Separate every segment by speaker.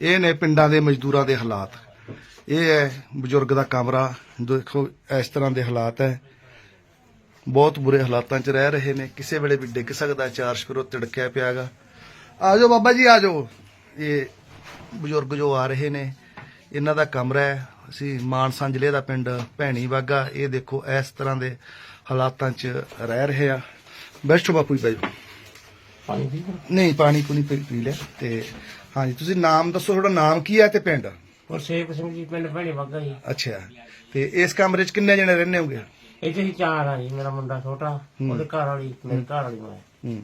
Speaker 1: ਇਹ ਨੇ ਪਿੰਡਾਂ ਦੇ ਮਜ਼ਦੂਰਾਂ ਦੇ ਹਾਲਾਤ। ਇਹ ਹੈ ਬਜ਼ੁਰਗ ਦਾ ਕਮਰਾ। ਦੇਖੋ ਇਸ ਤਰ੍ਹਾਂ ਦੇ ਹਾਲਾਤ ਹੈ। ਬਹੁਤ ਬੁਰੇ ਹਾਲਾਤਾਂ 'ਚ ਰਹਿ ਰਹੇ ਨੇ। ਕਿਸੇ ਵੇਲੇ ਵੀ ਡਿੱਗ ਸਕਦਾ ਚਾਰ ਸ਼ਪਰੋ ਤਿੜਕਿਆ ਪਿਆਗਾ। ਆ ਜਾਓ ਬਾਬਾ ਜੀ ਆ ਜਾਓ। ਇਹ ਬਜ਼ੁਰਗ ਜੋ ਆ ਰਹੇ ਨੇ ਇਹਨਾਂ ਦਾ ਕਮਰਾ ਹੈ। ਅਸੀਂ ਮਾਨਸਾ ਜ਼ਿਲ੍ਹੇ ਦਾ ਪਿੰਡ ਭੈਣੀ ਬਾਗਾ ਇਹ ਦੇਖੋ ਇਸ ਤਰ੍ਹਾਂ ਦੇ ਹਾਲਾਤਾਂ 'ਚ ਰਹਿ ਰਹੇ ਆ। ਬੈਠੋ ਬਾਪੂ ਜੀ ਬੈਠੋ
Speaker 2: ਪਾਣੀ
Speaker 1: ਨਹੀਂ ਪਾਣੀ ਪੂਣੀ ਪੀ ਪੀ ਲਿਆ ਤੇ ਹਾਂਜੀ ਤੁਸੀਂ ਨਾਮ ਦੱਸੋ ਤੁਹਾਡਾ ਨਾਮ ਕੀ ਹੈ ਤੇ ਪਿੰਡ?
Speaker 2: ਗੁਰਸੇਵਕ ਸਿੰਘ ਜੀ ਪਿੰਡ ਭੈਣੀ ਵੱਗਾ ਜੀ।
Speaker 1: ਅੱਛਾ ਤੇ ਇਸ ਕਮਰੇ 'ਚ ਕਿੰਨੇ ਜਣੇ ਰਹਿੰਦੇ ਹੋਗੇ?
Speaker 2: ਇੱਥੇ ਹੀ ਚਾਰ ਆ ਜੀ ਮੇਰਾ ਮੁੰਡਾ ਛੋਟਾ ਉਹਦੇ ਘਰ ਵਾਲੀ ਮੇਰੇ ਘਰ ਵਾਲੀ ਮੈਂ।
Speaker 1: ਹੂੰ।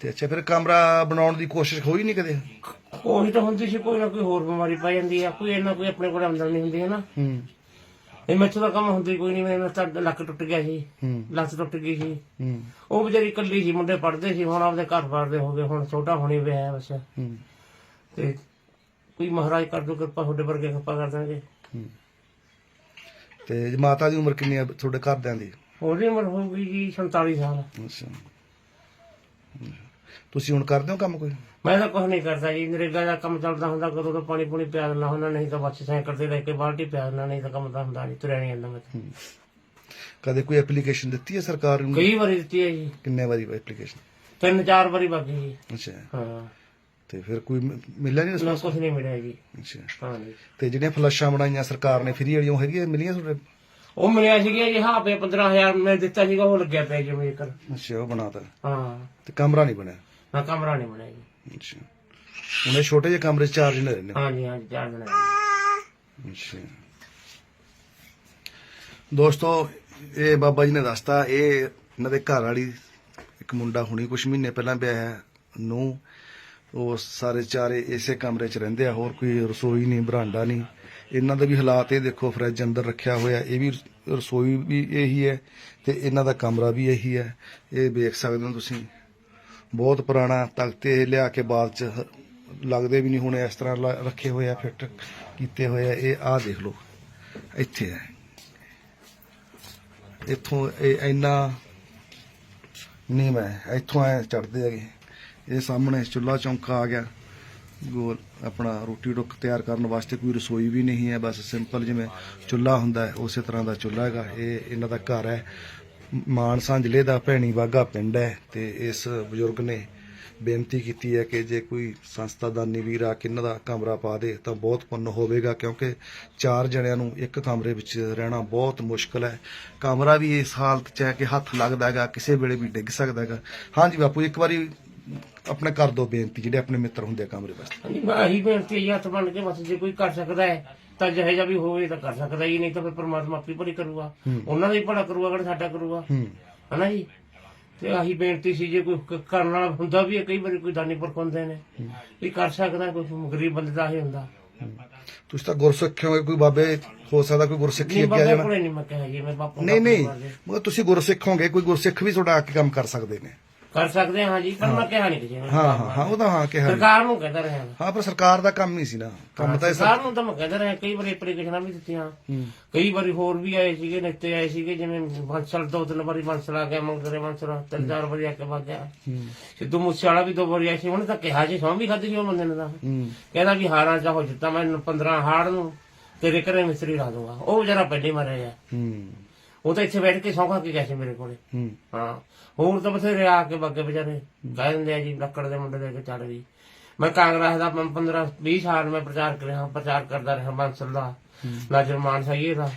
Speaker 1: ਤੇ ਅੱਛਾ ਫਿਰ ਕਮਰਾ ਬਣਾਉਣ ਦੀ ਕੋਸ਼ਿਸ਼ ਹੋਈ ਨਹੀਂ ਕਦੇ?
Speaker 2: ਉਹੀ ਤਾਂ ਹੁੰਦੀ ਸੀ ਕੋਈ ਨਾ ਕੋਈ ਹੋਰ ਬਿਮਾਰੀ ਪੈ ਜਾਂਦੀ ਆ ਕੋਈ ਇਹਨਾਂ ਕੋਈ ਆਪਣੇ ਕੋਲ ਆਮਦਨ ਨਹੀਂ ਹੁੰਦੀ ਹੈ ਨਾ
Speaker 1: ਹੂੰ।
Speaker 2: ਇਹ ਮੈਥੋਂ ਦਾ ਕੰਮ ਹੁੰਦੀ ਕੋਈ ਨਹੀਂ ਮੇਰਾ ਤਾਂ ਲੱਕ ਟੁੱਟ ਗਿਆ ਸੀ ਲੱਤ ਟੁੱਟ ਗਈ ਸੀ।
Speaker 1: ਹੂੰ।
Speaker 2: ਉਹ ਵਿਚਾਰੀ ਇਕੱਲੀ ਸੀ ਮੁੰਡੇ ਪੜਦੇ ਸੀ ਹੁਣ ਆਪਦੇ ਘਰ ਪੜਦੇ ਹੋ ਗਏ ਹੁਣ ਛੋਟਾ ਹੋਣੀ ਪਿਆ ਬਸ।
Speaker 1: ਹੂੰ।
Speaker 2: ਤੇ ਕੋਈ ਮਹਾਰਾਜ ਕਰ ਦੋ ਕਿਰਪਾ ਤੁਹਾਡੇ ਵਰਗੇ ਕਿਰਪਾ ਕਰ ਦਾਂਗੇ
Speaker 1: ਹੂੰ। ਤੇ ਮਾਤਾ ਦੀ ਉਮਰ ਕਿੰਨੀ ਹੈ ਤੁਹਾਡੇ ਘਰਦਿਆਂ ਦੀ?
Speaker 2: ਉਹਦੀ ਉਮਰ ਹੋਊਗੀ ਜੀ 47 ਸਾਲ।
Speaker 1: ਅੱਛਾ। ਤੁਸੀਂ ਹੁਣ ਕਰਦੇ ਹੋ ਕੰਮ ਕੋਈ?
Speaker 2: ਮੈਂ ਤਾਂ ਕੁਝ ਨਹੀਂ ਕਰਦਾ ਜੀ। ਨਰੇਗਾ ਦਾ ਕੰਮ ਚੱਲਦਾ ਹੁੰਦਾ ਕਦੋਂ ਤਾਂ ਪਾਣੀ ਪੂਣੀ ਪਿਆ ਦਿੰਦਾ ਹੁੰਦਾ ਨਹੀਂ ਤਾਂ ਬੱਚ ਸਾਈਕਲ ਤੇ ਲੈ ਕੇ ਬਾਲਟੀ ਪਿਆ ਦਿੰਦਾ ਨਹੀਂ ਤਾਂ ਕੰਮ ਤਾਂ ਹੁੰਦਾ ਨਹੀਂ ਤੁਰਿਆ ਨਹੀਂ ਜਾਂਦਾ ਮੈਂ ਤਾਂ।
Speaker 1: ਕਦੇ ਕੋਈ ਐਪਲੀਕੇਸ਼ਨ ਦਿੱਤੀ ਹੈ ਸਰਕਾਰ ਨੂੰ?
Speaker 2: ਕਈ ਵਾਰੀ ਦਿੱਤੀ ਹੈ ਜੀ।
Speaker 1: ਕਿੰਨੇ ਵਾਰੀ ਐਪਲੀਕੇਸ਼ਨ
Speaker 2: ਤਿੰਨ ਚਾਰ ਵਾਰੀ ਬਾਕੀ ਜੀ।
Speaker 1: ਅੱਛਾ।
Speaker 2: ਹਾਂ।
Speaker 1: ਤੇ ਫਿਰ ਕੋਈ ਮ- ਮਿਲਿਆ ਨਹੀਂ
Speaker 2: ਨਾ ਕੁਝ ਨਹੀਂ ਮਿਲਿਆ ਜੀ।
Speaker 1: ਅੱਛਾ।
Speaker 2: ਹਾਂ ਜੀ।
Speaker 1: ਤੇ ਜਿਹੜੀਆਂ ਫਲਸ਼ਾਂ ਬਣਾਈਆਂ ਸਰਕਾਰ ਨੇ ਫਰੀ ਵਾਲੀਆਂ ਉਹ ਹੈਗੀਆਂ? ਮਿਲੀਆਂ ਤੁਹਾਡੇ?
Speaker 2: ਉਹ ਮਿਲਿਆ ਸੀਗਾ ਜੀ ਹਾਂ ਪੇ 15000 ਮੈਂ ਦਿੱਤਾ ਸੀਗਾ ਉਹ ਲੱਗਿਆ ਪਿਆ ਜਿਵੇਂ ਕਰ
Speaker 1: ਅੱਛਾ ਉਹ ਬਣਾਤਾ।
Speaker 2: ਹਾਂ।
Speaker 1: ਤੇ ਕਮਰਾ ਨਹੀਂ ਬਣਿਆ?
Speaker 2: ਨਾ ਕਮਰਾ ਨਹੀਂ ਬਣਿਆ ਜੀ।
Speaker 1: ਅੱਛਾ। ਉਹਨੇ ਛੋਟੇ ਜਿਹੇ ਕਮਰੇ 'ਚ ਚਾਰ ਜਣੇ ਰਹਿੰਦੇ
Speaker 2: ਹਾਂ ਜੀ ਹਾਂ ਜੀ ਚਾਰ ਦਿਨ
Speaker 1: ਅੱਛਾ। ਦੋਸਤੋ ਇਹ ਬਾਬਾ ਜੀ ਨੇ ਦੱਸਤਾ ਇਹ ਇਹਨਾਂ ਦੇ ਘਰ ਵਾਲੀ ਇੱਕ ਮੁੰਡਾ ਹੁਣੀ ਕੁਝ ਮਹੀਨੇ ਪਹਿਲਾਂ ਵਿਆਹ ਹੈ ਨੂੰ ਉਹ ਸਾਰੇ ਚਾਰੇ ਇਸੇ ਕਮਰੇ 'ਚ ਰਹਿੰਦੇ ਆ, ਹੋਰ ਕੋਈ ਰਸੋਈ ਨਹੀਂ, ਬਰਾਂਡਾ ਨਹੀਂ। ਇਹਨਾਂ ਦੇ ਵੀ ਹਾਲਾਤ ਇਹ ਦੇਖੋ, ਫਰਿੱਜ ਅੰਦਰ ਰੱਖਿਆ ਹੋਇਆ, ਇਹ ਵੀ ਰਸੋਈ ਵੀ ਇਹੀ ਹੈ ਤੇ ਇਹਨਾਂ ਦਾ ਕਮਰਾ ਵੀ ਇਹੀ ਹੈ। ਇਹ ਵੇਖ ਸਕਦੇ ਹੋ ਤੁਸੀਂ। ਬਹੁਤ ਪੁਰਾਣਾ ਤਖਤੇ ਇਹ ਲਿਆ ਕੇ ਬਾਅਦ ਚ, ਲੱਗਦੇ ਵੀ ਨਹੀਂ ਹੁਣ ਇਸ ਤਰ੍ਹਾਂ ਲਾ- ਰੱਖੇ ਹੋਏ ਆ, ਫਿੱਟ ਕੀਤੇ ਹੋਏ ਆ। ਇਹ ਆਹ ਦੇਖ ਲਓ, ਇੱਥੇ ਹੈ। ਇੱਥੋਂ ਇਹ ਇੰਨਾ ਨਹੀਂ ਹੈ, ਇੱਥੋਂ ਐ ਚੜਦੇ ਹੈਗੇ। ਇਹ ਸਾਹਮਣੇ ਚੁੱਲਾ ਚੌਂਕਾ ਆ ਗਿਆ। ਗੋਲ ਆਪਣਾ ਰੋਟੀ ਟੁੱਕ ਤਿਆਰ ਕਰਨ ਵਾਸਤੇ ਕੋਈ ਰਸੋਈ ਵੀ ਨਹੀਂ ਹੈ, ਬਸ ਸਿੰਪਲ ਜਿਵੇਂ ਚੁੱਲਾ ਹੁੰਦਾ ਹੈ, ਉਸੇ ਤਰ੍ਹਾਂ ਦਾ ਚੁੱਲਾ ਹੈਗਾ। ਇਹ ਇਹਨਾਂ ਦਾ ਘਰ ਹੈ। ਮਾਨਸਾ ਜ਼ਿਲ੍ਹੇ ਦਾ ਭੈਣੀ ਬਾਗਾ ਪਿੰਡ ਹੈ ਤੇ ਇਸ ਬਜ਼ੁਰਗ ਨੇ ਬੇਨਤੀ ਕੀਤੀ ਹੈ ਕਿ ਜੇ ਕੋਈ ਸੰਸਥਾ ਦਾਨੀ ਵੀਰ ਆ ਕੇ ਇਹਨਾਂ ਦਾ ਕਮਰਾ ਪਾ ਦੇ ਤਾਂ ਬਹੁਤ ਪੁੰਨ ਹੋਵੇਗਾ, ਕਿਉਂਕਿ ਚਾਰ ਜਣਿਆਂ ਨੂੰ ਇੱਕ ਕਮਰੇ ਵਿੱਚ ਰਹਿਣਾ ਬਹੁਤ ਮੁਸ਼ਕਲ ਹੈ। ਕਮਰਾ ਵੀ ਇਸ ਹਾਲਤ 'ਚ ਹੈ ਕਿ ਹੱਥ ਲੱਗਦਾ ਹੈਗਾ, ਕਿਸੇ ਵੇਲੇ ਵੀ ਡਿੱਗ ਸਕਦਾ ਹੈਗਾ। ਹਾਂਜੀ ਬਾਪੂ, ਇੱਕ ਵਾਰੀ ਆਪਣੇ ਕਰ ਦੋ ਬੇਨਤੀ ਜਿਹੜੇ ਆਪਣੇ ਮਿੱਤਰ ਹੁੰਦੇ ਆ ਕਮਰੇ ਵਾਸਤੇ।
Speaker 2: ਇਹੀ ਬੇਨਤੀ ਹੈ ਹੱਥ ਬਣ ਕੇ ਬਸ ਜੇ ਕੋਈ ਕਰ ਸਕਦਾ ਹੈ ਤਾਂ ਜਿਹੇ ਜਿਹਾ ਵੀ ਹੋਵੇ ਤਾਂ ਕਰ ਸਕਦਾ ਹੀ ਨਹੀਂ ਤਾਂ ਫਿਰ ਪ੍ਰਮਾਤਮਾ ਆਪੀ ਭਲੀ ਕਰੂਗਾ। ਉਹਨਾਂ ਦਾ ਹੀ ਭਲਾ ਕਰੂਗਾ ਕਿਹੜਾ ਸਾਡਾ ਕਰੂਗਾ।
Speaker 1: ਹੂੰ।
Speaker 2: ਹਨਾ ਜੀ? ਤੇ ਆਹੀ ਬੇਨਤੀ ਸੀ ਜੇ ਕੋਈ ਕ- ਕਰਨ ਵਾਲਾ ਹੁੰਦਾ ਵੀ ਹੈ ਕਈ ਵਾਰੀ ਕੋਈ ਦਾਨੀ ਪੁਰਖ ਹੁੰਦੇ ਨੇ ਵੀ ਕਰ ਸਕਦਾ ਕੋਈ ਗਰੀਬ ਬੰਦੇ ਦਾ ਹੀ ਹੁੰਦਾ।
Speaker 1: ਤੁਸੀਂ ਤਾਂ ਗੁਰਸਿੱਖ ਹੋ ਕੋਈ ਬਾਬੇ ਹੋ ਸਕਦਾ ਕੋਈ ਗੁਰਸਿੱਖੀ
Speaker 2: ਨਹੀਂ
Speaker 1: ਅੱਗੇ ਆ
Speaker 2: ਬਾਬਾ
Speaker 1: ਜਾਣਾ
Speaker 2: ਕੋਲੇ ਨਹੀਂ ਮੈਂ ਕਿਹਾ ਜੀ ਮੈਂ ਬਾਪੂ
Speaker 1: ਨਹੀਂ ਨਹੀਂ। ਮਗਰ ਤੁਸੀਂ ਗੁਰਸਿੱਖ ਹੋਗੇ ਕੋਈ ਗੁਰਸਿੱਖ ਵੀ ਤੁਹਾਡਾ ਆ ਕੇ ਕੰਮ ਕਰ ਸਕਦੇ ਨੇ।
Speaker 2: ਕਰ ਸਕਦੇ ਹਾਂ ਜੀ ਪਰ ਮੈਂ ਕਿਹਾ ਨਹੀਂ ਕਿਸੇ ਨੂੰ।
Speaker 1: ਹਾਂ ਹਾਂ ਹਾਂ ਉਹ ਤਾਂ ਹਾਂ ਕਿਹਾ ਜੀ।
Speaker 2: ਸਰਕਾਰ ਨੂੰ ਕਹਿੰਦਾ ਰਿਹਾ।
Speaker 1: ਹਾਂ ਪਰ ਸਰਕਾਰ ਦਾ ਕੰਮ ਨਹੀਂ ਸੀ ਨਾ। ਕੰਮ ਤਾਂ ਇਹ
Speaker 2: ਸਰਕਾਰ ਨੂੰ ਤਾਂ ਮੈਂ ਕਹਿੰਦਾ ਰਿਹਾ ਕਈ ਵਾਰੀ ਐਪਲੀਕੇਸ਼ਨਾਂ ਵੀ ਦਿੱਤੀਆਂ। ਕਈ ਵਾਰੀ ਹੋਰ ਵੀ ਆਏ ਸੀਗੇ ਨੇਤੇ ਆਏ ਸੀਗੇ ਜਿਵੇਂ ਬੰਸਲ ਦੋ ਤਿੰਨ ਵਾਰੀ ਬੰਸਲ ਆ ਗਿਆ ਮੰਗਰੇ ਬੰਸਲ ਤਿੰਨ ਚਾਰ ਵਾਰੀ ਆ ਕੇ ਵਗ ਗਿਆ। ਸਿੱਧੂ ਮੂਸੇ ਵਾਲਾ ਵੀ ਦੋ ਵਾਰੀ ਆਇਆ ਸੀ ਉਹਨੇ ਤਾਂ ਕਿਹਾ ਸੀ ਸੌਂ ਵੀ ਖਾਧੀ ਸੀ ਉਹ ਬੰਦੇ ਨੇ ਤਾਂ।
Speaker 1: ਹੂੰ।
Speaker 2: ਕਹਿੰਦਾ ਵੀ ਹਾਰਾਂ ਚਾਹੋ ਜਿੱਤਾ ਮੈਂ 15 ਹਾੜ ਨੂੰ ਤੇਰੇ ਘਰੇ ਮਿਸਤਰੀ ਲਾ ਦੂੰਗਾ। ਉਹ ਵਿਚਾਰਾ ਪਹਿਲੇ ਮਰਿਆ ਗਿਆ
Speaker 1: ਹੂੰ।
Speaker 2: ਉਹ ਤਾਂ ਇੱਥੇ ਬੈਠ ਕੇ ਸੌਂ ਖਾ ਕੇ ਸੀ ਮੇਰੇ ਕੋਲੇ?
Speaker 1: ਹੂੰ।
Speaker 2: ਹਾਂ। ਹੋਰ ਤਾਂ ਬਥੇਰੇ ਆ ਕੇ ਬੱਗੇ ਵਿਚਾਰੇ ਕਹਿ ਦਿੰਦੇ ਆ ਜੀ ਲੱਕੜ ਦੇ ਮੁੰਡੇ ਦੇ ਕੇ ਚੜ ਗਈ ਮੈਂ ਕਾਂਗਰਸ ਦਾ 15 20 ਸਾਲ ਮੈਂ ਪ੍ਰਚਾਰ ਕਰਿਆ ਪ੍ਰਚਾਰ ਕਰਦਾ ਰਿਹਾ ਬਾਂਸਲ ਦਾ। ਨਾਜਰ ਮਾਨ ਸਾਈਏ ਦਾ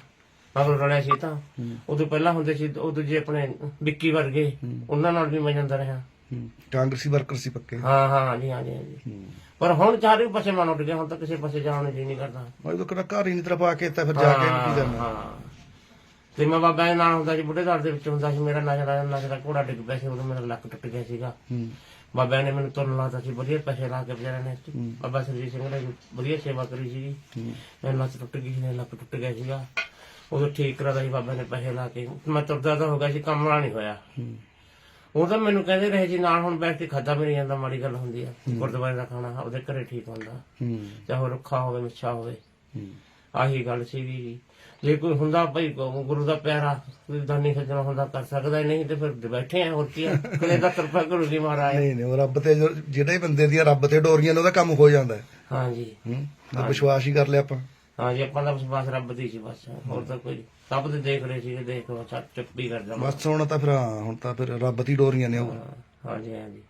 Speaker 2: ਮਗਰ ਰਲਿਆ ਸੀ ਤਾਂ। ਉਦੋਂ ਪਹਿਲਾਂ ਹੁੰਦੇ ਸੀ ਉਹ ਦੂਜੇ ਆਪਣੇ ਵਿੱਕੀ ਵਰਗੇ ਉਹਨਾਂ ਨਾਲ ਵੀ ਮੈਂ ਜਾਂਦਾ ਰਿਹਾ।
Speaker 1: ਕਾਂਗਰਸੀ ਵਰਕਰ ਸੀ ਪੱਕੇ।
Speaker 2: ਹਾਂ ਹਾਂ ਜੀ ਹਾਂ। ਜੀ ਪਰ ਹੁਣ ਚਾਰੇ ਪਾਸੇ ਮਨ ਉੱਡ ਗਿਆ ਹੁਣ ਤਾਂ ਕਿਸੇ ਪਾਸੇ ਜਾਣ ਨੂੰ ਜੀ ਨਹੀਂ ਕਰਦਾ।
Speaker 1: ਮੈਂ ਤਾਂ ਕਿਹੜਾ ਘਰ ਹੀ ਨਹੀਂ ਤਰਫ ਆ ਕੇ ਤਾਂ ਫਿਰ ਜਾ ਕੇ ਕੀ ਕਰਨਾ?
Speaker 2: ਹਾਂ। ਤੇ ਮੈਂ ਬਾਬਾ ਦੇ ਨਾਲ ਹੁੰਦਾ ਸੀ ਬੁੱਢੇ ਘਰ ਦੇ ਵਿੱਚ ਹੁੰਦਾ ਸੀ ਮੇਰਾ ਨਜ਼ਰ ਨਜ਼ਰ ਘੋੜਾ ਡਿੱਗ ਪਿਆ ਸੀ ਉਦੋਂ ਮੇਰਾ ਲੱਕ ਟੁੱਟ ਗਿਆ ਸੀਗਾ। ਬਾਬਾ ਨੇ ਮੈਨੂੰ ਤੁਰਨ ਲਾਤਾ ਸੀ ਵਧੀਆ ਪੈਸੇ ਲਾ ਕੇ ਵਿਚਾਰਿਆਂ ਨੇ ਬਾਬਾ ਸਰਜੀਤ ਸਿੰਘ ਨੇ ਵਧੀਆ ਸੇਵਾ ਕਰੀ ਸੀਗੀ। ਮੇਰੀ ਲੱਤ ਟੁੱਟ ਗਈ ਸੀ ਮੇਰਾ ਲੱਕ ਟੁੱਟ ਗਿਆ ਸੀਗਾ। ਉਦੋਂ ਠੀਕ ਕਰਾਦਾ ਸੀ ਬਾਬਾ ਨੇ ਪੈਸੇ ਲਾ ਕੇ। ਮੈਂ ਤੁਰਦਾ ਤਾਂ ਹੋ ਗਿਆ ਸੀ ਕੰਮ ਵਾਲਾ ਨਹੀਂ ਹੋਇਆ। ਉਹ ਤਾਂ ਮੈਨੂੰ ਕਹਿੰਦੇ ਰਹੇ ਜੀ ਨਾਲ ਹੁਣ ਬੈਠ ਕੇ ਖਾਦਾ ਵੀ ਨਹੀਂ ਜਾਂਦਾ ਮਾੜੀ ਗੱਲ ਹੁੰਦੀ ਆ। ਗੁਰਦੁਆਰੇ ਦਾ ਖਾਣਾ ਉਹਦੇ ਘਰੇ ਠੀਕ ਹੁੰਦਾ। ਚਾਹੇ ਰੁੱਖਾ ਹੋਵੇ ਮਿੱਠਾ ਹੋਵੇ। ਆਹੀ ਗੱਲ ਸੀਗੀ ਜੀ। ਜੇ ਕੋਈ ਹੁੰਦਾ ਭਾਈ ਗੁਰੂ ਦਾ ਪਿਆਰਾ ਦਾਨੀ ਸੱਜਣਾ ਹੁੰਦਾ ਕਰ ਸਕਦਾ ਨਹੀਂ ਤੇ ਫਿਰ ਬੈਠੇ ਆ ਹੋਰ ਕੀ ਆ? ਕਦੇ ਦਾ ਕਿਰਪਾ ਕਰੂਗੀ ਮਹਾਰਾਜ?
Speaker 1: ਨਹੀਂ ਨਹੀਂ ਉਹ ਰੱਬ ਤੇ ਜੋ- ਜਿਹੜੇ ਬੰਦੇ ਦੀਆਂ ਰੱਬ ਤੇ ਡੋਰੀਆਂ ਨੇ ਉਹਦਾ ਕੰਮ ਹੋ ਜਾਂਦਾ ਹੈ।
Speaker 2: ਹਾਂਜੀ।
Speaker 1: ਹੂੰ ਵਿਸ਼ਵਾਸ ਹੀ ਕਰ ਲਿਆ ਆਪਾਂ।
Speaker 2: ਹਾਂਜੀ ਆਪਾਂ ਦਾ ਬਸ ਰੱਬ ਦੀ ਸੀ ਬਸ। ਹੋਰ ਤਾਂ ਕੋਈ ਸਭ ਤੇ ਦੇਖ ਰਹੇ ਸੀਗੇ ਦੇਖ ਚੁੱਪ ਹੀ ਕਰ ਜਾਵਾਂ
Speaker 1: ਬਸ ਹੁਣ ਤਾਂ ਫਿਰ ਹਾਂ, ਹੁਣ ਤਾਂ ਫਿਰ ਰੱਬ ਦੀ ਡੋਰੀਆਂ ਨੇ ਉਹ।
Speaker 2: ਹਾਂਜੀ ਹਾਂਜੀ।